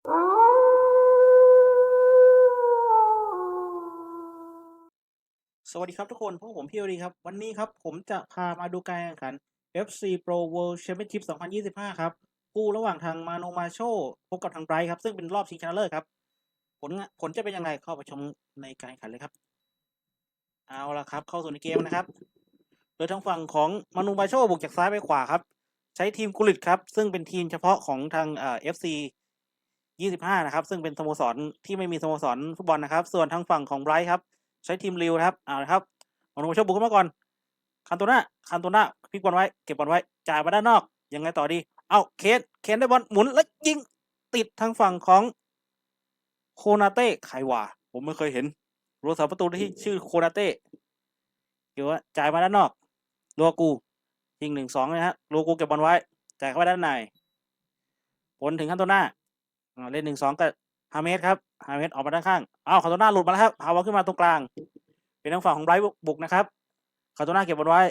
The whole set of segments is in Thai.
สวัสดีครับทุกคนพวกผมพี่โอดีครับ วันนี้ครับผมจะพามาดูการแข่งขัน FC Pro World Championship 2025 ครับคู่ระหว่างทางมาโนมาโชพบกับทางไบรท์ครับ ซึ่งเป็นรอบชิงชนะเลิศครับ ผลผลจะเป็นยังไงเข้าไปชมในการแข่งขันเลยครับ เอาละครับ เข้าสู่ในเกมนะครับ โดยทางฝั่งของมาโนมาโชบุกจากซ้ายไปขวาครับ ใช้ทีมกุลิตครับ ซึ่งเป็นทีมเฉพาะของทางเอ่อ FC 25 นะครับ ซึ่งเป็นสโมสรที่ไม่มีสโมสรฟุตบอลนะครับ ส่วนทางฝั่งของไบรท์ครับ ใช้ทีมริวนะครับเอาละครับมาโนมาโชบุกเข้ามาก่อนคันโตนาคันโตนาพลิกบอลไว้เก็บบอลไว้จ่ายมาด้านนอกยังไงต่อดี เอาเคนเคนได้บอลหมุนแล้วยิงติดทางฝั่งของโคนาเต้ใครวะผมไม่เคยเห็นรัวสาประตูที่ชื่อโคนาเต้เกี่ยวว่าจ่ายมาด้านนอกลัวกูยิงหนึ่งสองนะฮะลัวกูเก็บบอลไว้จ่ายเข้าไปด้านในผลถึงคันโตนา อ่าเล่นหนึ่งสองกับฮาเมสครับฮาเมสออกมาด้านข้างอ้าวคันโตน่าหลุดมาแล้วครับพาวขึ้นมาตรงกลาง เป็นทางฝั่งของไบรท์บุกนะครับคาโตน่าเก็บบอลไว้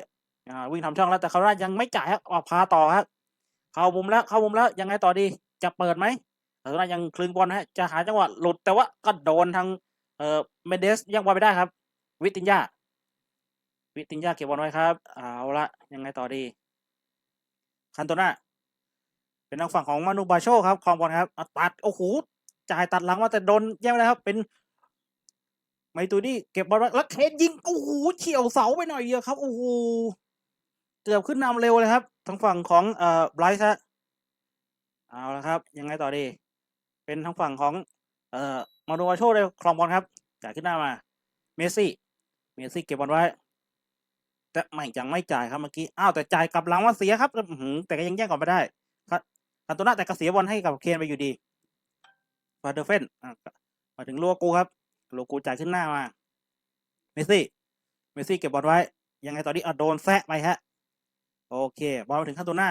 อ่าวิ่งทำช่องแล้วแต่คาโตน่ายังไม่จ่ายครับออกพาต่อครับเข้ามุมแล้วเข้ามุมแล้วยังไงต่อดีจะเปิดไหมคาโตน่ายังคลึงบอลนะฮะจะหาจังหวะหลุดแต่ว่าก็โดนทางเอ่อเมเดสยังบอลไปได้ครับ วิตินยาวิตินยาเก็บบอลไว้ครับเอาละยังไงต่อดีคันโตน่า เป็นทางฝั่งของมานูบาโชครับครองบอลครับตัดโอ้โหจ่ายตัดหลังมาแต่โดนแย่งไปแล้วครับเป็นไมตูนี่เก็บบอลไว้แล้วเคนยิงโอ้โหเฉียวเสาไปหน่อยเดียวครับโอ้โหเกือบขึ้นนำเร็วเลยครับทางฝั่งของเอ่อไบรท์ฮะเอาละครับ ยังไงต่อดี เป็นทางฝั่งของ เอ่อมาโนวาโชได้ครองบอลครับจ่ายขึ้นหน้ามาเมสซี่เมสซี่เก็บบอลไว้แต่ไม่ยังไม่จ่ายครับเมื่อกี้ อ้าวแต่จ่ายกลับหลังมาเสียครับแต่ก็ยังแย่งก่อนไม่ได้ คันโตนาแต่ก็เสียบอลให้กับเคนไปอยู่ดีฟาเดอร์เฟนมาถึงลัวกูครับโลกูจ่ายขึ้นหน้ามา เมสซี่ เมสซี่เก็บบอลไว้ ยังไงตอนนี้อโดนแซะไปฮะ โอเค บอลมาถึงขั้นตัวหน้า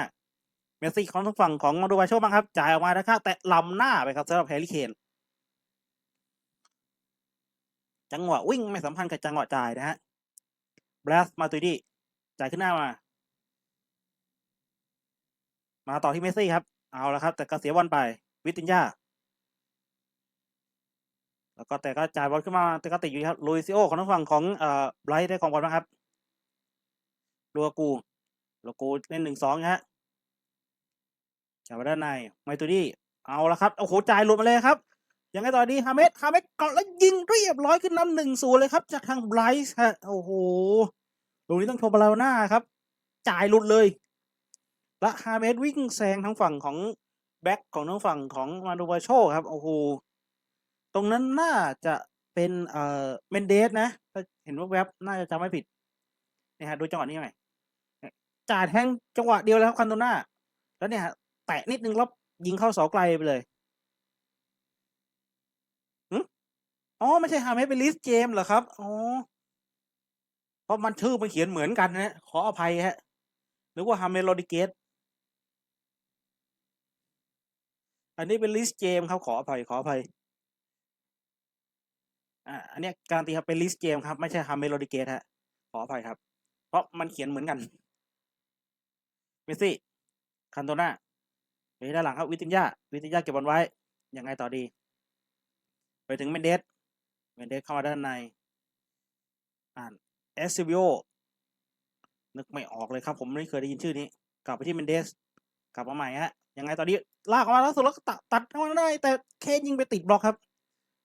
เมสซี่ของทางฝั่งของมาดูบาโชบ้างครับ จ่ายออกมานะครับแต่ลำหน้าไปครับสำหรับแฮร์รี่เคนจังหวะวิ่งไม่สัมพันธ์กับจังหวะจ่ายนะฮะบลัสมาตุยดีจ่ายขึ้นหน้ามา มาต่อที่เมสซี่ครับ เอาละครับ แต่ก็เสียบอลไป วิตินยาแล้วก็แต่ก็จ่ายบอลขึ้นมาแต่ก็ติดอยู่ครับลุยซิโอของทางฝั่งของเอ่อไบรท์ได้ของบอลนะครับลูกากูลูกากูเล่นหนึ่งสองนะฮะจ่ายมาด้านในไมตูดี้เอาละครับโอ้โหจ่ายหลุดมาเลยครับยังไงต่อดีฮาเมสฮาเมสเกาะแล้วยิงเรียบร้อยขึ้นนำหนึ่งศูนย์เลยครับ จากทางไบรท์ฮะโอ้โหตรงนี้ต้องโทรบาลาน่าครับ จ่ายหลุดเลย และฮาเมสวิ่งแซงทางฝั่งของแบ็คของทางฝั่งของมาดูบาโชครับโอ้โหตรงนั้นน่าจะเป็นเอ่อเมนเดสนะถ้าเห็นว่าแว็บน่าจะจำไม่ผิดเนี่ยฮะดูจังหวะนี้หน่อยจ่ายแทงจังหวะเดียวแล้วครับคันโตนาแล้วเนี่ยแตะนิดนึงแล้วยิงเข้าเสาไกลไปเลยอ๋อ ไม่ใช่ฮาเมสเป็นลิสเจมเหรอครับ อ๋อ เพราะมันชื่อมันเขียนเหมือนกันนะ ขออภัยฮะ หรือว่าฮาเมสโรดิเกส อันนี้เป็นลิสเจมครับขออภัยขออภัยอ่าอันนี้การันตีครับเป็นลิสเจมครับไม่ใช่ฮาเมโลดิเกตฮะขออภัยครับ เพราะมันเขียนเหมือนกันเมสซี่คันโตนาไปด้านหลังครับวิตินยาวิตินยาเก็บบอลไว้ยังไงต่อดี ไปถึงเมนเดสเมนเดสเข้ามาด้านใน อ่านเอสซิบิโอนึกไม่ออกเลยครับ ผมไม่เคยได้ยินชื่อนี้ กลับไปที่เมนเดส กลับมาใหม่ฮะยังไงตอนนี้ลากออกมาแล้วสุดแล้วตัดตัดมาได้ แต่เคนยิงไปติดบล็อกครับ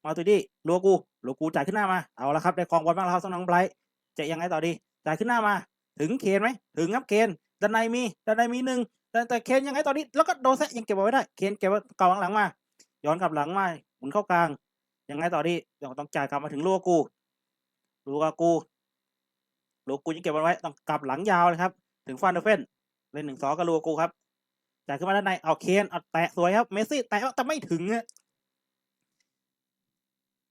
มาตัวดีลัวกูลัวกูจ่ายขึ้นหน้ามาเอาละครับได้ครองบอลบ้างแล้วครับสำนักไบรท์จะยังไงต่อดีจ่ายขึ้นหน้ามา ถึงเคนไหมถึงครับเคนด้านในมีด้านในมีหนึ่งแต่แต่เคนยังไงต่อนี้แล้วก็โดนแซะยังเก็บเอาไว้ได้เคนเก็บไว้เก่าหลังมา ย้อนกลับหลังมาหมุนเข้ากลาง ยังไงต่อดียังต้องจ่ายกลับมาถึงลัวกูลัวกูลัวกูยังเก็บบอลไว้ต้องกลับหลังยาวเลยครับ ถึงฟานเดอร์เฟนเล่นหนึ่งสองกับลัวกูครับ จ่ายขึ้นมาด้านในเอาเคนเอาแตะสวยครับ เมสซี่แตะแต่ไม่ถึงอะ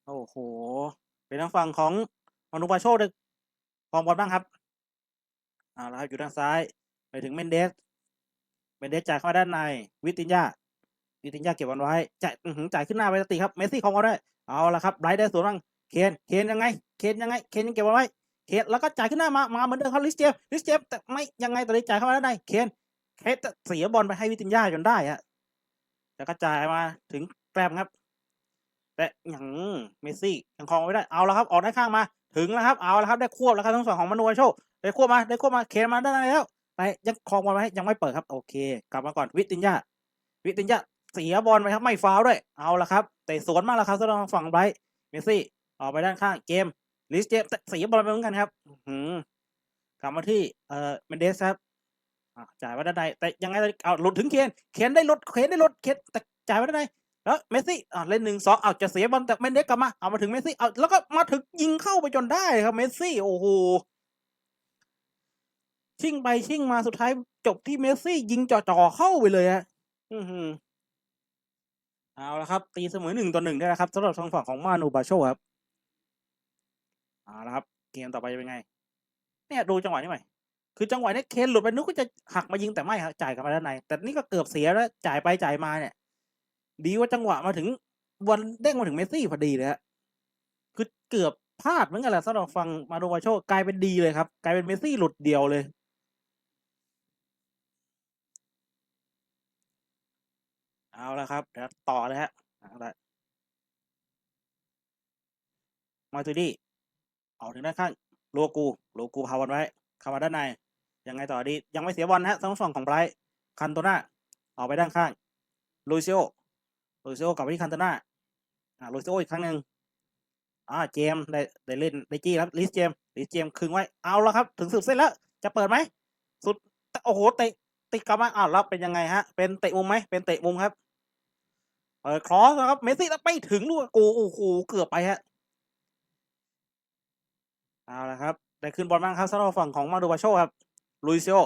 โอ้โห เป็นทางฝั่งของมานุปาโชเลยครองบอลบ้างครับเอาละครับอยู่ทางซ้ายไปถึงเมนเดส เมนเดสจ่ายเข้ามาด้านใน วิตินยาวิตินยาเก็บบอลไว้จ่ายอื้อหือจ่ายขึ้นหน้าไปสติครับ เมสซี่ครองบอลได้ เอาละครับไบรท์ได้สวนบ้างเคน เคนยังไง เคนยังไง เคนยังเก็บบอลไว้ เคนแล้วก็จ่ายขึ้นหน้ามา มาเหมือนเดิมครับลิสเจมลิสเจมแต่ไม่ยังไงตอนนี้จ่ายเข้ามาด้านใน เคน เคนเสียบอลไปให้วิตินยาจนได้ฮะแล้วก็จ่ายมาถึงแกรมครับ แต่อย่างเมสซี่ยังครองไว้ได้เอาแล้วครับ ออกด้านข้างมา ถึงแล้วครับเอาแล้วครับได้ควบแล้วครับทั้งฝั่งของมานูโชได้ควบมาได้ควบมาเคนมาได้แล้วแต่ยังครองบอลไว้ยังไม่เปิดครับ โอเค กลับมาก่อนวิตินยาวิตินยาเสียบอลไปครับไม่ฟาวด้วยเอาละครับ แต่สวนมากแล้วครับสำหรับฝั่งไบรท์เมสซี่ออกไปด้านข้างเกมลิสเจมส์แต่เสียบอลไปเหมือนกันครับกลับมาที่เอ่อเมนเดสครับ จ่ายไว้ด้านในแต่ยังไงเอาหลุดถึงเคนเคนได้หลุดเคนได้หลุดเคนแต่จ่ายไว้ด้านในแล้วเมสซี่อ่าเล่นหนึ่งสองเอาจะเสียบอลแต่เมนเดสกลับมาเอามาถึงเมสซี่เอาแล้วก็มาถึงยิงเข้าไปจนได้ครับเมสซี่โอ้โหชิ่งไปชิ่งมาสุดท้ายจบที่เมสซี่ ยิงจ่อๆเข้าไปเลยฮะอือหือเอาละครับ ตีเสมอหนึ่งต่อหนึ่งได้แล้วครับสำหรับทางฝั่งของมานูบาโชครับเอาละครับ เกมต่อไปจะเป็นไง เนี่ยดูจังหวะนี้หน่ คือจังหวะนี้เคนหลุดไปนึกว่าจะหักมายิงแต่ไม่ครับจ่ายกลับมาด้านใน แต่นี่ก็เกือบเสียแล้วจ่ายไปจ่ายมาเนี่ย ดีว่าจังหวะมาถึงวันเด้งมาถึงเมสซี่พอดีเลยฮะคือเกือบพลาดเหมือนกันแหละสำหรับฟังมาโดวาโชกลายเป็นดีเลยครับ กลายเป็นเมสซี่หลุดเดียวเลยเอาละครับเดี๋ยวต่อเลยฮะเอาละมาตูดี้ออกถึงด้านข้างโลกูโลกูพาวันไว้เข้ามาด้านใน ยังไงต่อดี ยังไม่เสียบอลนะฮะทั้งฝั่งของไบรท์คันโตนาออกไปด้านข้างลูซิโอลูซิโอกลับไปที่คันโตน่าอ่าลูซิโออีกครั้งหนึ่งอ่าเจมได้ได้เล่นได้จี้ครับลิสเจมลิสเจมคึงไว้เอาแล้วครับ ถึงสุดเส้นแล้ว จะเปิดไหมสุดโอ้โหเตะติดกลับมาอ้าวแล้วเป็นยังไงฮะ เป็นเตะมุมไหมเป็นเตะมุมครับเปิดครอสนะครับเมสซี่แล้วไปถึงลูกกูโอ้โหเกือบไปฮะเอาละครับ ได้ขึ้นบอลบ้างครับสำหรับฝั่งของมาดูบาโชครับ ลุยเซโอ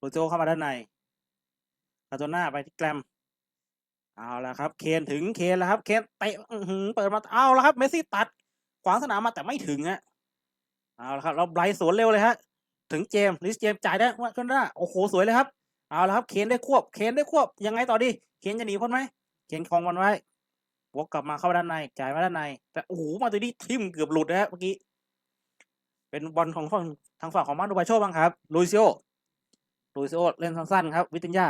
ลุยเซโอเข้ามาด้านในคาโตน่าไปที่แกรม เอาละครับ เคนถึงเคนแล้วครับ เคนเตะเปิดมา เอาล้วครับ เมสซี่ตัด ขวางสนามมาแต่ไม่ถึงฮะเอาละครับ เราไบรสวนเร็วเลยฮะ ถึงเจมลิสเจมจ่ายได้ว่าขึ้นได้โอ้โห สวยเลยครับ เอาละครับ เคนได้ควบ เคนได้ควบ ยังไงต่อดี เคนจะหนีพ้นไหม เคนคลองมันไว้วกกลับมาเข้าด้านใน จ่ายมาด้านใน แต่โอ้โห มาตัวนี้ทิ่มเกือบหลุดนะฮะเมื่อกี้ เป็นบอลของฝั่งทางฝั่งของมานูบาโชบ้างครับลุยซิโอลุยซิโอเล่นสั้นๆครับ วิตินยา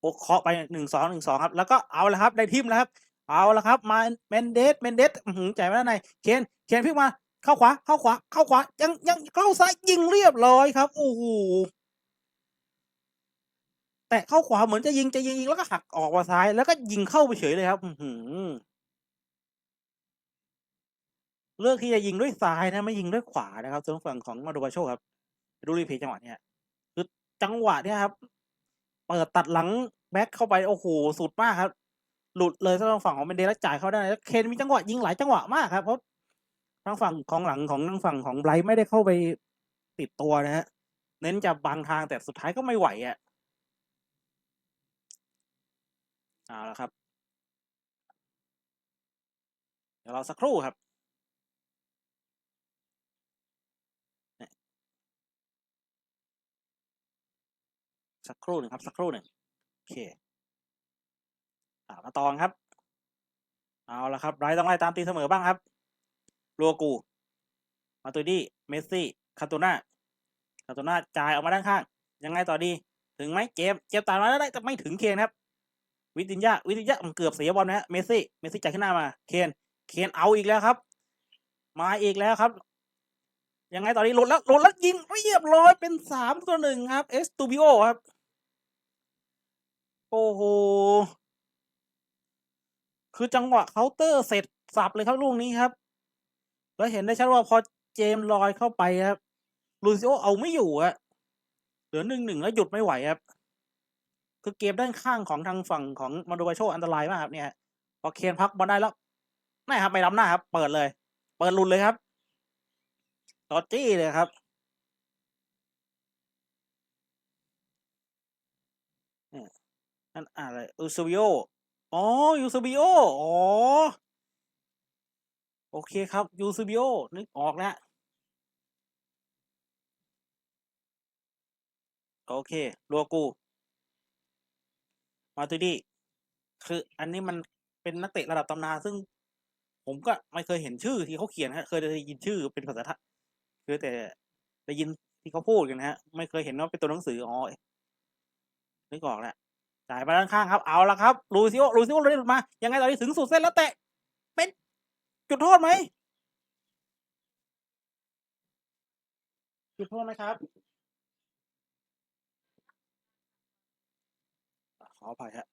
โอเคาะไปหนึ่งสองหนึ่งสองครับ แล้วก็เอาละครับได้ทิมแล้วครับ เอาละครับ มาเมนเดสเมนเดสหืจ่ายมาด้านในเคนเคนพลิกมาเข้าขวาเข้าขวาเข้าขวายังยังเข้าซ้ายยิงเรียบร้อยครับโอ้โหแต่เข้าขวาเหมือนจะยิงจะยิงยิงแล้วก็หักออกมาซ้ายแล้วก็ยิงเข้าไปเฉยเลยครับ อื เลือกที่จะยิงด้วยซ้ายนะไม่ยิงด้วยขวานะครับส่วนฝั่งของมาโดบาโชครับ ดูรีเพย์จังหวะเนี้ยคือจังหวะเนี้ยครับเปิดตัดหลังแบ็คเข้าไปโอ้โหสุดมากครับ หลุดเลยทางฝั่งของเมนเดสแล้วจ่ายเข้าได้แล้วเคนมีจังหวะยิงหลายจังหวะมากครับเพราะทางฝั่งของหลังของทางฝั่งของไบรท์ไม่ได้เข้าไปติดตัวนะฮะเน้นจะบังทางแต่สุดท้ายก็ไม่ไหวอะเอาละครับ เดี๋ยวเราสักครู่ครับ สักครู่หนึ่งครับ สักครู่หนึ่งโอเคมาตองครับ เอาละครับไรต้องไล่ตามตีเสมอบ้างครับลัวกู มาตุดี้เมสซี่ คาตูน่า คาตูน่าจ่ายออกมาด้านข้าง ยังไงต่อดี ถึงไหมเจมเจมตามมาได้แต่ไม่ถึงเคนครับ วิตินยาวิตินยามันเกือบเสียบอลนะฮะ เมสซี่ เมสซี่จ่ายขึ้นหน้ามา เคน เคนเอาอีกแล้วครับ มาอีกแล้วครับ ยังไงต่อดีหลุดแล้วหลุดแล้วยิงเรียบร้อยเป็นสามตัวหนึ่งครับ เอสตูบิโอครับ โอ้โห คือจังหวะเคาน์เตอร์เสร็จสับเลยครับลูกนี้ครับ แล้วเห็นได้ชัดว่าพอเจมลอยเข้าไปครับลูซิโอเอาไม่อยู่อะเหลือหนึ่งหนึ่งแล้วหยุดไม่ไหวครับ คือเกมด้านข้างของทางฝั่งของมาโดบาโชอันตรายมากครับเนี่ยพอเคนพักบอลได้แล้วไม่ครับไม่ล้ำหน้าครับ เปิดเลย เปิดลุนเลยครับตอจี้เลยครับ นั่นอะไรอูซ b บิโออ๋อยูซ b บิโออ๋อ โอเคครับยูซ b บิโอนึกออกแล้ว โอเคลัวกู มาตูดี้คืออันนี้มันเป็นนักเตะระดับตำนานซึ่งผมก็ไม่เคยเห็นชื่อที่เขาเขียนฮะ เคยได้ยินชื่อเป็นภาษาไทยคือแต่ได้ยินที่เขาพูดกันนะฮะ ไม่เคยเห็นว่าเป็นตัวหนังสืออ๋อนึกออกแล้ว จ่ายไปด้านข้างครับเอาละครับลูซิโอลูซิโอเลยหลุดมา ยังไงตอนนี้ถึงสุดเส้นแล้วเตะเป็นจุดโทษไหมจุดโทษไหมครับ ขออภัยฮะ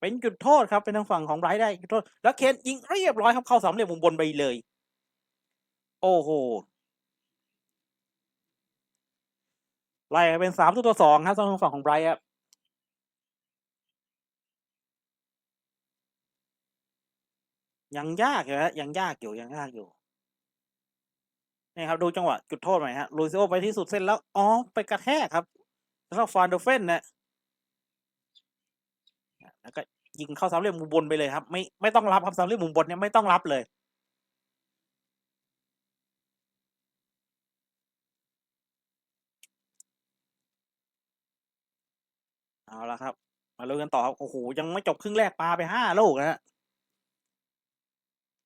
เป็นจุดโทษครับเป็นทางฝั่งของไรท์ได้จุดโทษ แล้วเคนยิงเรียบร้อยครับเข้าสามเหลี่ยมมุมบนไปเลย โอ้โหไล่เป็นสามตัวตัวสองครับทางฝั่งของไบรท์ครับ ยังยากอยู่ฮะยังยากอยู่ยังยากอยู่นี่ครับดูจังหวะจุดโทษหน่อยฮะลูซิโอไปที่สุดเส้นแล้วอ๋อไปกระแทกครับ แล้วก็ฟานเดเฟนนะแล้วก็ยิงเข้าสามเหลี่ยมมุมบนไปเลยครับ ไม่ไม่ต้องรับครับสามเหลี่ยมมุมบนเนี่ยไม่ต้องรับเลยเอาละครับ มาลุ้นกันต่อครับโอ้โหยังไม่จบครึ่งแรกปาไปห้าลูกนะฮะ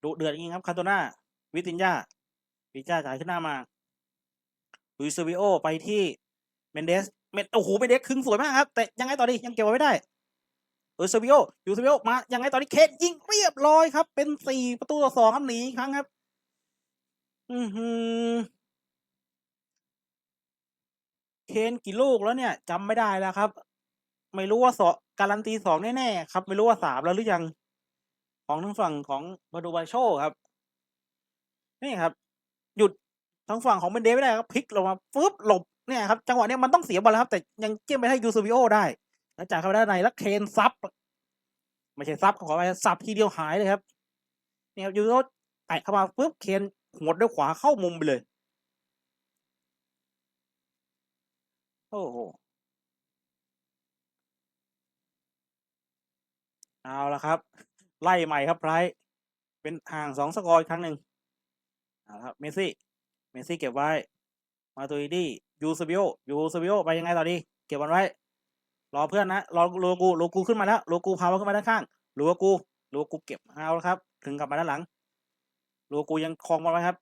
ดุเดือดจริงครับคาโตนาวิตินยาวิจ้าจ่ายขึ้นหน้ามาลุยเซวิโอไปที่เมนเดสเมนโอ้โหเมนเดสคึงสวยมากครับ แต่ยังไงต่อดียังเก็บไว้ไม่ได้ลุยเซวิโอยูเซวิโอมายังไงต่อดีเคสยิงเรียบร้อยครับ เป็นสี่ประตูต่อสองครับหนีครั้งครับ อือหือเคนกี่ลูกแล้วเนี่ยจำไม่ได้แล้วครับ ไม่รู้ว่าสองการันตีสองแน่ๆครับ ไม่รู้ว่าสามแล้วหรือยัง ของทางฝั่งของบาดูบาโชครับ นี่ครับ หยุดทางฝั่งของเบนเดไม่ได้ครับพลิกลงมาฟึบหลบเนี่ยครับจังหวะนี้มันต้องเสียบอลแล้วครับ แต่ยังเจี้ยมไปให้ยูซูบิโอได้แล้วจากเข้าไปด้านในแล้วเคนซับไม่ใช่ซับขอไปซับทีเดียวหายเลยครับนี่ครับยูโรแตะเข้ามาปุ๊บเคนหัวดด้วยขวาเข้ามุมไปเลย โอ้โหเอาละครับ ไล่ใหม่ครับไพรเป็นห่างสองสกอร์อีกครั้งหนึ่งเอาละครับเมซี่เมซี่เก็บไว้ มาตัวอีดี้ยูสบิโอยูสบิโอไปยังไงต่อดี เก็บมันไว้ รอเพื่อนนะรอโลกูโลกูขึ้นมาแล้วโลกูพามันขึ้นมาด้านข้างโลกูโลกูเก็บเอาและครับ ถึงกลับมาด้านหลังโลกูยังคลองมันไว้ครับ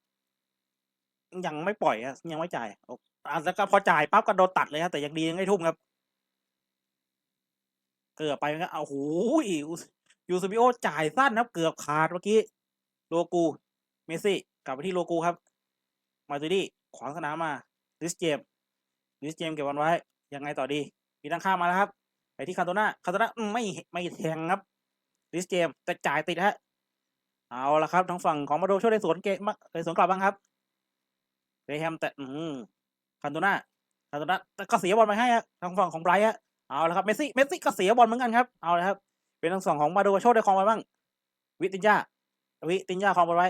ยังไม่ปล่อยครับยังไม่จ่ายอแล้วก็พอจ่ายปั๊บก็โดนตัดเลยครับแต่ยังดียังไม่ทุ่มครับ เกือบไปงั้นเอาโอ้โห ยูสบิโอจ่ายสั้นครับ เกือบขาดเมื่อกี้ โลกู เมสซี่ กลับไปที่โลกูครับ มาตูดี้ขวางสนามมาลิสเจมลิสเจมเก็บวันไว้ ยังไงต่อดี มีตั้งข้ามมาแล้วครับ ไปที่คาโตนาคาโตนาไม่ไม่แทงครับลิสเจมแต่จ่ายติดฮะเอาละครับทางฝั่งของมาโดช่วยได้สวนเกมได้สวนกลับบ้างครับเรแฮมแต่อืมคาโตนาคาโตนาแต่ก็เสียบอลไปให้ฮะทางฝั่งของไบรท์ฮะเอาละครับเมสซี่เมสซี่ก็เสียบอลเหมือนกันครับเอาละครับ เป็นทางสองของมาโดโชคได้ครองไว้บ้าง วิตินยาวิตินยาครองไว้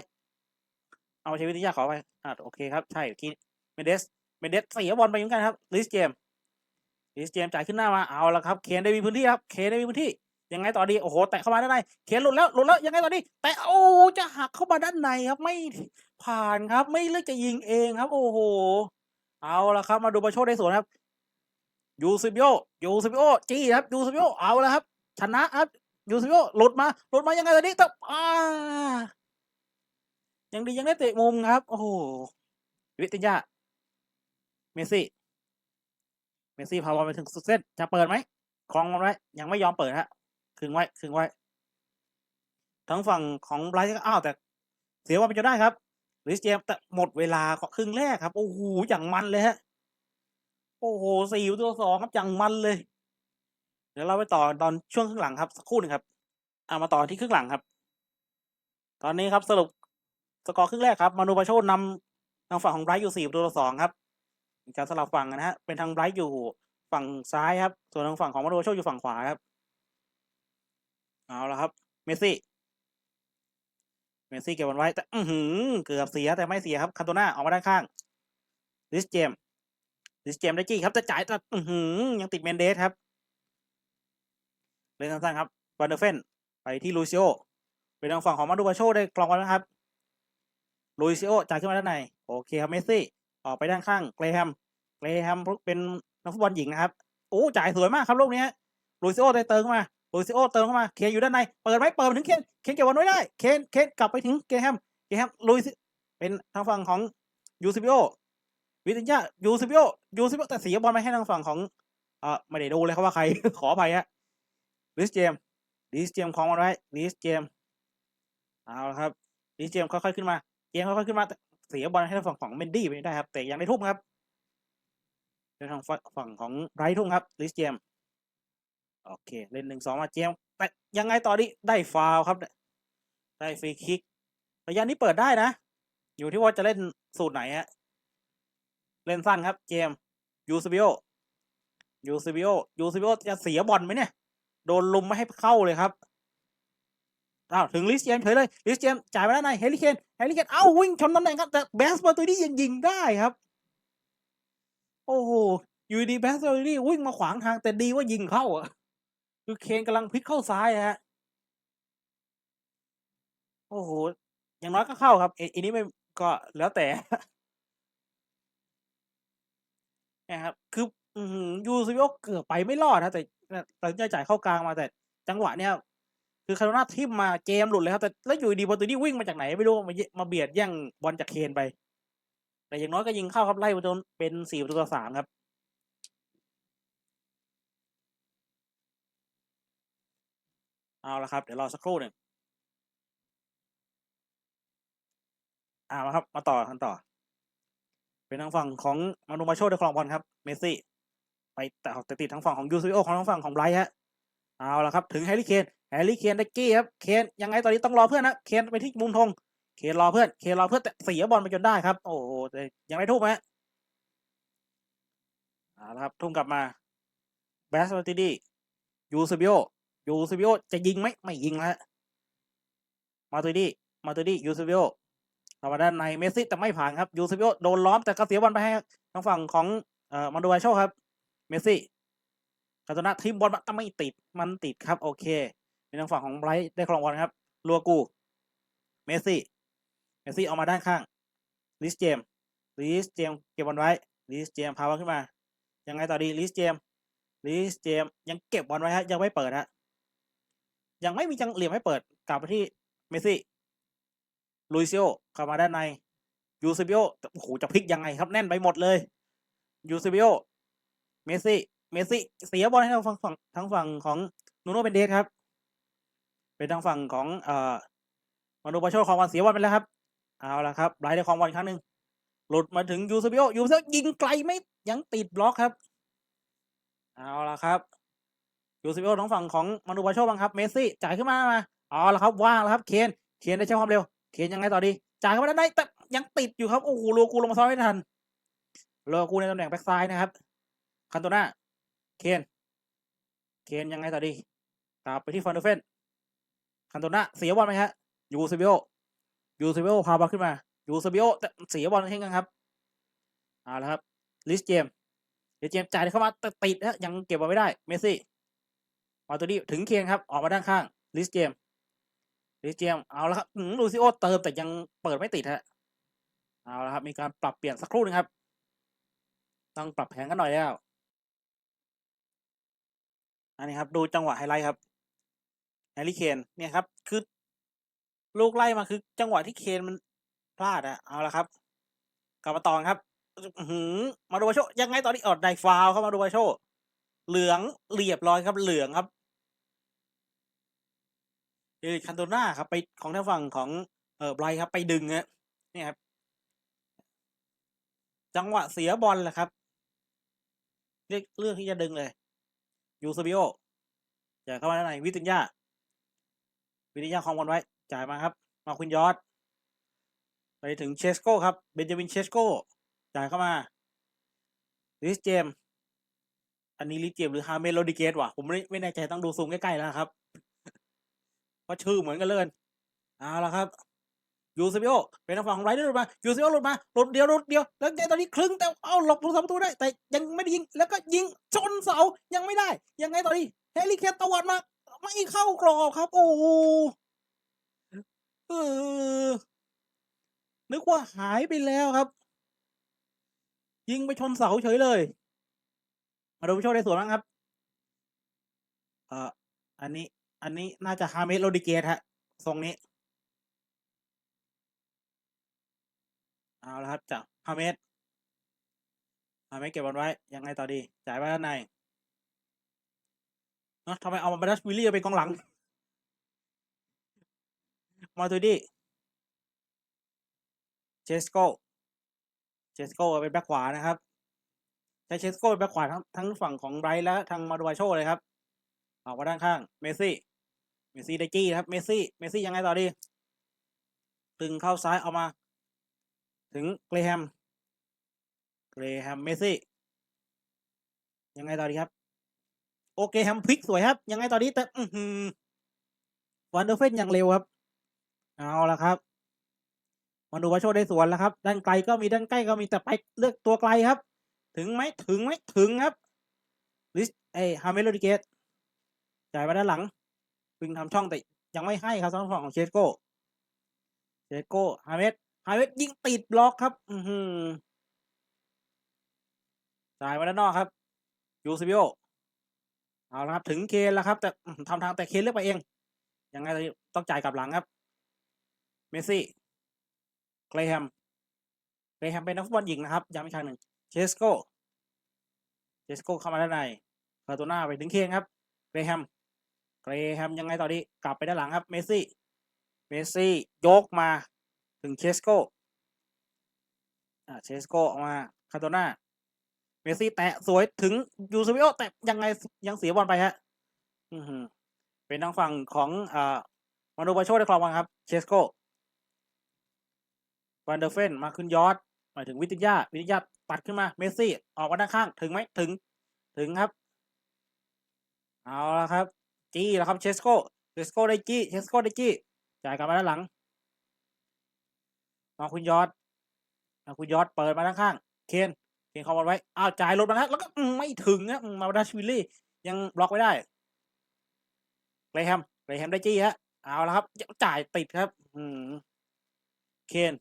เอาใช้วิตินยาขอไปอ่าโอเคครับ ใช่ทีเมเดส เมเดสเสียบอลไปเหมือนกันครับ ลิสเจมลิสเจมจ่ายขึ้นหน้ามา เอาละครับ เคนได้มีพื้นที่ครับ เคนได้มีพื้นที่ ยังไงต่อดี โอ้โห แตะเข้ามาด้านใน เคนหลุดแล้ว หลุดแล้ว ยังไงต่อดี แต่โอ้ จะหักเข้ามาด้านในครับ ไม่ผ่านครับ ไม่เลือกจะยิงเองครับ โอ้โห เอาละครับ มาดูบาโชได้สวนครับยูซิบิโอยูซิบิโอจี้ครับยูซิบิโอเอาล้วครับชนะครับ ยูซิโอหลุดมาหลุดมายังไงตอนนี้ต่อ่ายังดียังได้เตะมุมครับ โอ้โหวิติยาเมสซี่ เมสซี่พาบอลไปถึงสุดเส้น จะเปิดไหมคลองมันไว้ ยังไม่ยอมเปิดฮะคึงไว้คึงไว้ ทั้งฝั่งของไบรท์ก็อ้าวแต่ เสียว่ามันจะได้ครับลิสเจมแต่หมดเวลาก็ครึ่งแรกครับ โอ้โหอย่างมันเลยฮะ โอ้โหสี่ตัวสองครับอย่างมันเลย ดี๋ยวเราไปต่อตอนช่วงครึ่งหลังครับสักครู่หนึ่งครับเอามาต่อที่ครึ่งหลังครับ ตอนนี้ครับสรุปสกอร์ครึ่งแรกครับ มานูบาโชนำทางฝั่งของไบรท์อยู่สี่ตัวสองครับการสลับฝั่งนะฮะเป็นทางไบรท์อยู่ฝั่งซ้ายครับ ส่วนทางฝั่งของมานูบาโชอยู่ฝั่งขวาครับเอาละครับ เมสซี่ เมสซี่เก็บบอลไว้ แต่อือหือเกือบเสียแต่ไม่เสียครับคันโตนาออกมาด้านข้างลิสเจมลิสเจมได้จี้ครับจะจ่ายแต่อือหือยังติดเมนเดสครับ เล่นสั้นๆครับวันเดอร์เฟนไปที่ลูซิโอเป็นทางฝั่งของมาดูบาโชได้กลองไว้นะครับลูซิโอจ่ายขึ้นมาด้านในโอเคครับเมสซี่ออกไปด้านข้างเกรแฮมเกรแฮมเป็นนักฟุตบอลหญิงนะครับโอ้จ่ายสวยมากครับลูกนี้ลูซิโอได้เติมเข้ามาลูซิโอเติมเข้ามาเคนอยู่ด้านในเปิดไหมเปิดถึงเคนเคนเก็บบอลไว้ได้เคนเคนกลับไปถึงเกรแฮมเกรแฮมลูซิเป็นทางฝั่งของยูซิบิโอวิตินยายูซิบิโอยูซิบิโอแต่เสียบอลไปให้ทางฝั่งของเอ่อไม่ได้ดูเลยครับว่าใครขออภัยฮะ ลิสเจมลิสเจมคลองมันไว้ลิสเจมเอาละครับลิสเจมค่อยๆขึ้นมา เจมค่อยๆขึ้นมาเสียบอลให้ทางฝั่งของเมนดี้ไปได้ครับแต่ยังได้ทุ่มครับเป็นทางฝั่งของไรทุ่มครับลิสเจมโอเคเล่นหนึ่งสองมาเจมแต่ยังไงต่อดีได้ฟาวครับ ได้ฟรีคิกระยะนี้เปิดได้นะ อยู่ที่ว่าจะเล่นสูตรไหนฮะเล่นสั้นครับ เจมยูซิบิโอยูซิบิโอยูซิบิโอจะเสียบอลไหมเนี่ย โดนลุมไม่ให้เข้าเลยครับอ้าวถึงลิสเจมเฉยเลยลิสเจมจ่ายไปแล้วนายเฮลิเคนเฮลิเคนเอ้าวิ่งชนตำแหน่งครับแต่แบสเบอร์ตัวนี้ยังยิงได้ครับ โอ้โหอยู่ดีแบสเบอร์ตัวนี้วิ่งมาขวางทางแต่ดีว่ายิงเข้าอะคือเคนกำลังพลิกเข้าซ้ายอะฮะโอ้โหอย่างน้อยก็เข้าครับเออันนี้ไม่ก็แล้วแต่นะครับคืออือยูซิโอเกือบไปไม่รอดนะแต่ ตัดสินใจจ่ายเข้ากลางมาแต่จังหวะเนี้ยคือคาร์โนาทิมมาเจมหลุดเลยครับแต่แล้วอยู่ดีบอลตัวนี้วิ่งมาจากไหนไม่รู้มาเยมาเบียดแย่งบอลจากเคนไป แต่อย่างน้อยก็ยิงเข้าครับไล่มาจนเป็นสี่ประตูต่อสามครับเอาละครับ เดี๋ยวรอสักครู่หนึ่งเอาละครับ มาต่อกันต่อ เป็นทางฝั่งของมานูมาโชได้ครองบอลครับ เมสซี่ ไปแต่แต่ติดทางฝั่งของยูซิโอของทางฝั่งของไบรท์ฮะเอาละครับถึงแฮร์รี่เคนแฮร์รี่เคนได้กี้ครับเคนยังไงตอนนี้ต้องรอเพื่อนนะเคนไปที่มุมธงเคนรอเพื่อนเคนรอเพื่อนแต่เสียบอลไปจนได้ครับ โอ้โหแต่ยังไม่ทุ่มฮะเอาละครับทุ่มกลับมาแบสมาติดี้ยูซิโอยูซิโอจะยิงไหมไม่ยิงแล้วมาติดี้มาติดี้ยูซิโอเข้ามาด้านในเมสซี่แต่ไม่ผ่านครับยูซิบิโอโดนล้อมแต่ก็เสียบอลไปให้ทางฝั่งของเอ่อมาดูไวโชครับ เมสซี่คาโตนาทีมบอลมันไม่ติดมันติดครับ โอเคเป็นทางฝั่งของไบรท์ได้ครองบอลครับลัวกู เมสซี่ เมสซี่ออกมาด้านข้างลิสเจมลิสเจมเก็บบอลไว้ลิสเจมพาบอลขึ้นมา ยังไงต่อดีลิสเจมลิสเจมยังเก็บบอลไว้ฮะยังไม่เปิดฮะยังไม่มีจังเหลี่ยมให้เปิดกลับไปที่เมสซี่ลุยซิโอเข้ามาด้านในยูซิบิโอโอ้โหจะพลิกยังไงครับแน่นไปหมดเลยยูซิบิโอ เมสซี่ เมสซี่เสียบอลให้ทางฝั่งฝั่งทางฝั่งของนูโน่เป็นเดสครับ เป็นทางฝั่งของเอ่อมาดูบาโชคองบอลเสียบอลไปแล้วครับ เอาละครับไบรท์ได้ครองบอลอีกครั้งหนึ่งหลุดมาถึงยูซิบิโอยูซิบิโอยิงไกลไม่ยังติดบล็อกครับ เอาละครับยูซิบิโอทางฝั่งของมาดูบาโชบ้างครับ เมสซี่จ่ายขึ้นมามาเอาละครับว่างแล้วครับ เคนเคนได้ใช้ความเร็ว เคนยังไงต่อดี จ่ายเข้ามาได้แต่ยังติดอยู่ครับ โอ้โหโลกูลงมาซ้อนไม่ทันโลกูในตำแหน่งแบ็กซ้ายนะครับ คันโตนาเคนเคนยังไงต่อดีกลับไปที่ฟันเดอร์เฟนคันโตนาเสียบอลไหมฮะยูซิบิโอยูซิบิโอพาบอลขึ้นมายูซิบิโอแต่เสียบอลเช่นกันครับเอาละครับลิสเจมลิสเจมจ่ายเข้ามาแต่ติดฮะยังเก็บบอลไม่ได้เมสซี่มาตัวนี้ถึงเคนครับออกมาด้านข้างลิสเจมลิสเจมเอาละครับลูซิโอเติมแต่ยังเปิดไม่ติดฮะเอาละครับมีการปรับเปลี่ยนสักครู่หนึงครับ ต้องปรับแผนกันหน่อยแล้ว อันนี้ครับดูจังหวะไฮไลท์ครับแฮร์รี่เคนเนี่ยครับคือลูกไล่มาคือ จังหวะที่เคนมันพลาดอะเอาละครับ กลับมาต่อครับหือมาดูวาโชยังไงตอนนี้อดไดฟาวเข้ามาดูวาโชเหลืองเรียบร้อยครับ เหลืองครับเอริกคันโตนาครับ ไปของทางฝั่งของเออไบรครับ ไปดึงฮะเนี่ยครับ จังหวะเสียบอลแหละครับ เลือกเลือกที่จะดึงเลย ยูซบิโอจ่ายเข้ามาด้านในวิตินยาวิตินยาคลองบอลไว้ จ่ายมาครับ มาคุณยอด ไปถึงเชสโก้ครับ เบนจามินเชสโก้ จ่ายเข้ามาลิสเจม อันนี้ลิสเจมหรือฮาเมโลดิเกตวะผมไม่ไม่แน่ใจต้องดูซูมใกล้ๆแล้วครับ เพราะชื่อเหมือนกันเลย เอาละครับ ยูซิโอเป็นทางฝั่งของไรเดอร์หลุดมายูซิโอหลุดมาหลุดเดียวหลุดเดียว แล้วใจตอนนี้ครึ่งแต่เอ้าหลบผู้สาประตูได้ แต่ยังไม่ได้ยิงแล้วก็ยิงชนเสายังไม่ได้ ยังไงตอนนี้แฮร์รี่เคนตวัดมาไม่เข้ากรอบครับ โอ้เออนึกว่าหายไปแล้วครับ ยิงไปชนเสาเฉยเลย มาดูผู้โชคได้สวนบ้างครับเอ่ออันนี้ อันนี้น่าจะฮาเมสโรดิเกตฮะทรงนี้ เอาละครับจากฮาเมสฮาเมสเก็บบอลไว้ ยังไงต่อดี จ่ายไปด้านในเนาะทำไมเอามาบัตวิลลี่เป็นกองหลัง มาตูดี้เชสโกเชสโกเป็นแบ็คขวานะครับใช้เชสโกเป็นแบ็คขวาทั้งทั้งฝั่งของไบรท์และทางมาดูวาโชเลยครับออกมาด้านข้างเมสซี่เมสซี่ได้จี้ครับเมสซี่เมสซี่ยังไงต่อดีตึงเข้าซ้ายเอามา ถึงเกรแฮม เกรแฮมเมซี่ ยังไงต่อดีครับ โอเคแฮมพลิกสวยครับ ยังไงต่อดีแต่อือหือวันเดอร์เฟนยังเร็วครับ เอาละครับมาดูว่าโชคได้สวนแล้วครับ ด้านไกลก็มีด้านใกล้ก็มีแต่ไปเลือกตัวไกลครับ ถึงไหมถึงไหมถึงครับลิสเอฮาเมโลดิเกตจ่ายมาด้านหลังวิ่งทำช่องแต่ยังไม่ให้ครับสำหรับฝั่งของเชสโก้เชสโก้ฮาเมส ไฮเมสยิงติดบล็อกครับ อือหือจ่ายมาด้านนอกครับ ยูซิบิโอ เอาละครับ ถึงเคนแล้วครับ แต่ทำทางแต่เคนเลือกไปเอง ยังไงต้องจ่ายกลับหลังครับ เมสซี่ เกรแฮม เกรแฮมเป็นนักฟุตบอลหญิงนะครับ ย้ำอีกครั้งหนึ่ง เชสโกเชสโกเข้ามาด้านในคาโตนาไปถึงเคนครับ เกรแฮม เกรแฮมยังไงต่อดี กลับไปด้านหลังครับ เมสซี่ เมสซี่ยกมา ถึงเชสโกอ่าเชสโกออกมาคาโตนาเมสซี่แตะสวยถึงยูซูบิโอแต่ยังไงยังเสียบอลไปฮะอือหือเป็นทางฝั่งของอ่ามาโนบาโชได้ครองบอลครับ เชสโกวันเดอร์เฟนมาขึ้นยอดหมายถึงวิทยาวิทยาปัดขึ้นมา เมสซี่ ออกมาด้านข้าง ถึงไหมถึง ถึงครับ เอาละครับ จี้แล้วครับ เชสโกเชสโกได้จี้ เชสโกได้จี้ จ่ายกลับมาด้านหลัง มาคุณยอดมาคุณยอดเปิดมาด้านข้าง เคนเคนเข้าบอลไว้อ้าวจ่ายหลดมาแล้วแล้วก็ไม่ถึงนะมาดาชวิลลี่ ยังบล็อกไว้ได้เกรแฮมเกรแฮมได้จี้ฮะเอาละครับจ่ายติดครับ อืมเคน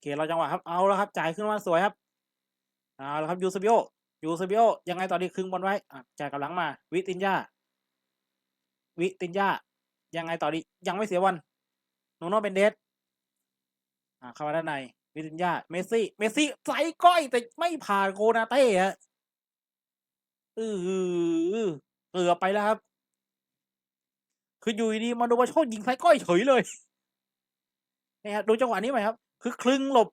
เคนเราจังหวะครับเอาแล้วครับ จ่ายขึ้นมาสวยครับเอาแล้วครับยูซบิโอยูซบิโอยังไงต่อดีครึ่งบอลไว้จ่ายกับหลังมา วิตินยาวิตินยายังไงต่อดียังไม่เสียบอลโนโนเป็นเดส อ่าเข้ามาด้านในวิตินยาเมสซี่ เมสซี่ใส่ก้อยแต่ไม่ผ่านโกนาเต้ฮะอือเกือบไปแล้วครับ คืออยู่ดีมาดูว่าโชคยิงไซก้อยเฉยเลยนี่ฮะดูจังหวะนี้ไหมครับ คือคลึงหลบ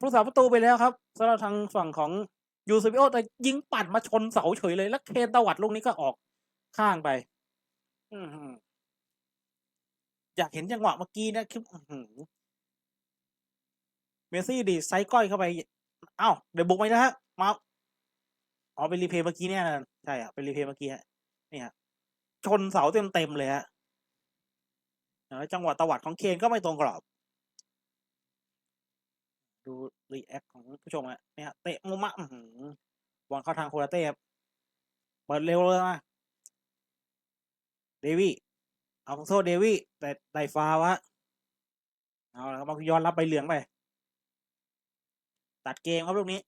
ผู้สาประตูไปแล้วครับสำหรับทางฝั่งของยูซบิโอแต่ยิงปัดมาชนเสาเฉยเลย แล้วเคนตวัดลูกนี้ก็ออกข้างไปอยากเห็นจังหวะเมื่อกี้นะคือ เมสซี่ดีไซก้อยเข้าไปเอ้าเดี๋ยวบุกไปนะฮะมาอ๋อเป็นรีเพย์เมื่อกี้เนี่ยนะใช่อะเป็นรีเพย์เมื่อกี้ฮะนี่ฮะชนเสาเต็มเต็มเลยฮะแล้วจังหวะตวัดของเคนก็ไม่ตรงกรอบ ดูรีแอคของผู้ชมฮะเนี่ยเตะมุมะอื้อหือบอลเข้าทางโคราเต้ครับเปิดเร็วเลยมาเดวี่เอาของโซ่เดวี่แต่ได้ฟาวะเอาและครับมาย้อนรับใบเหลืองไป ตัดเกมครับลูกนี้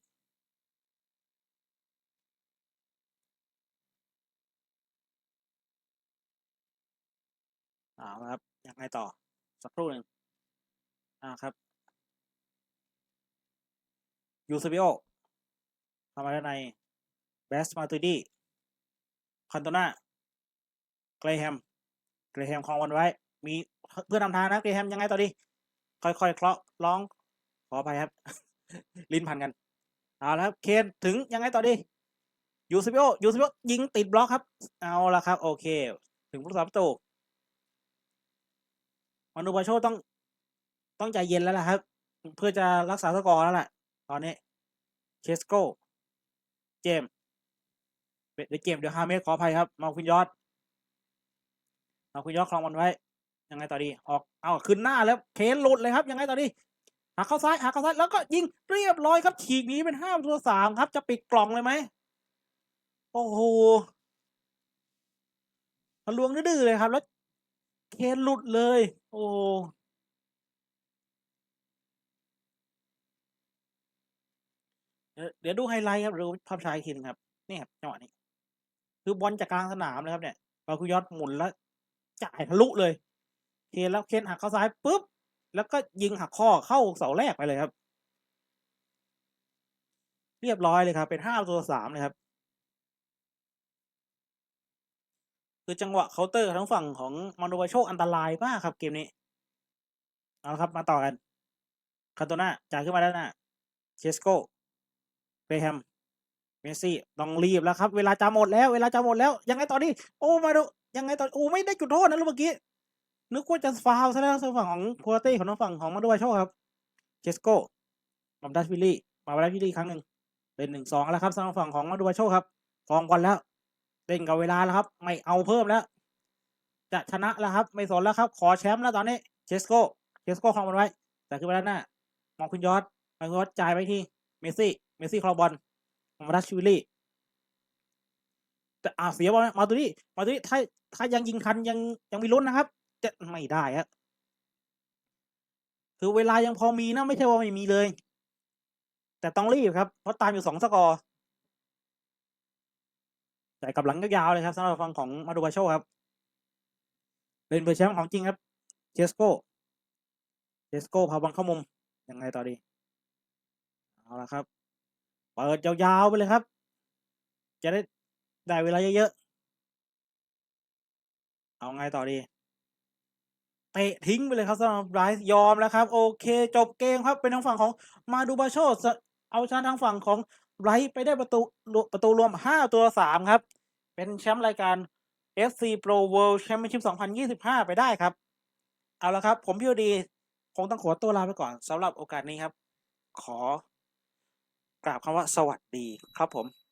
เอาครับ ยังไงต่อ สักครู่หนึ่งอ่าครับยูซบิโอเข้ามาด้านในเบสมาตูดี้คันโตนาเกรแฮมเกรแฮมคลองวันไว้ มีเพื่อนนำทางนะเกรแฮมยังไงต่อดี ค่อยๆเคาะร้องขออภัยครับ ลิ้นพันกันเอาละครับเคนถึงยังไงต่อดียูซบิโอยูซบิโอยิงติดบล็อกครับ เอาละครับ โอเค ถึงผู้สาประตูมานูบาโชต้องต้องใจเย็นแล้วล่ะครับ เพื่อจะรักษาสกอร์แล้วล่ะ ตอนนี้เชสโกเจมเดี๋ยวเกมเดี๋ยวฮาเมสขออภัยครับ มาคุณยอด มาคุณยอดคลองมันไว้ ยังไงต่อดี ออก เอาขึ้นหน้าแล้ว เคนหลุดเลยครับ ยังไงต่อดี หักเข้าซ้ายหักเข้าซ้ายแล้วก็ยิงเรียบร้อยครับ ฉีกนี้เป็นห้าตัวสามครับ จะปิดกล่องเลยไหมโอ้โหทะลวงดื้อเลยครับ แล้ว เคนหลุดเลย โอ้เดี๋ยวดูไฮไลท์ครับดูภาพชาอีกทีหนึงครับ นี่ครับจังหวะนี้ คือบอลจากกลางสนามเลยครับเนี่ยบาคุยอดหมุนแล้ว จ่ายทะลุเลย เคนแล้วเคนหักเข้าซ้ายปุ๊บ แล้วก็ยิงหักข้อเข้าเสาแรกไปเลยครับ เรียบร้อยเลยครับ เป็นห้าตัวสามเลยครับ คือจังหวะเคาน์เตอร์ทั้งฝั่งของมาโนวาโชอันตรายมากครับเกมนี้ เอาละครับมาต่อกันคาโตนาจ่ายขึ้นมาด้านหน้าเชสโกเบแฮมเมสซี่ต้องรีบแล้วครับ เวลาจะหมดแล้ว เวลาจะหมดแล้ว ยังไงตอนนี้ โอ้มาดูยังไงตอนโอ้ไม่ได้จุดโทษนะลูกเมื่อกี้ นึกว่าจะฟาวซะแล้วทางฝั่งของโคเต้ของทางฝั่งของมาดูวาโชครับเชสโกมาดัชวิลลี่มาดัชวิลลี่ครั้งหนึ่งเป็นหนึ่งสองแล้วครับทางฝั่งของมาดูวาโชครับฟองก่อนแล้วเล่นกับเวลาแล้วครับ ไม่เอาเพิ่มแล้ว จะชนะแล้วครับ ไม่สนแล้วครับ ขอแชมป์แล้วตอนนี้เชสโกเชสโกครองมันไว้ แต่คือไปด้านหน้ามองคุณยอดมองคุณยอดจ่ายไปที่เมสซี่เมสซี่ครองบอลมาดัชวิลลี่แต่อาเสียบอลมาตัวนี้มาตัวนี้ถ้าถ้ายังยิงทันยังยังมีลุ้นนะครับ จะไม่ได้ฮะคือเวลายังพอมีนะ ไม่ใช่ว่าไม่มีเลย แต่ต้องรีบครับ เพราะตามอยู่สองสกอร์แต่กับหลังยาวๆเลยครับสำหรับฝั่งของมาดูบาโชครับ เป็นเบอร์แชมป์ของจริงครับเจสโกเจสโก้พาบอลเข้ามุมยังไงต่อดีเอาละครับเปิดยาวๆไปเลยครับ จะได้ได้เวลาเยอะๆเอาไงต่อดี เตะทิ้งไปเลยครับสำหรับไรท์ยอมแล้วครับ โอเค จบเกมครับเป็นทางฝั่งของมาดูบาโชเอาชนะทางฝั่งของไรท์ไปได้ประตูประตูรวม 5 ตัว 3 ครับ เป็นแชมป์รายการ FC Pro World Championship 2025 ไปได้ครับ เอาละครับ ผมพี่ดี คงต้องขอตัวลาไปก่อนสำหรับโอกาสนี้ครับ ขอกราบคำว่าสวัสดีครับผม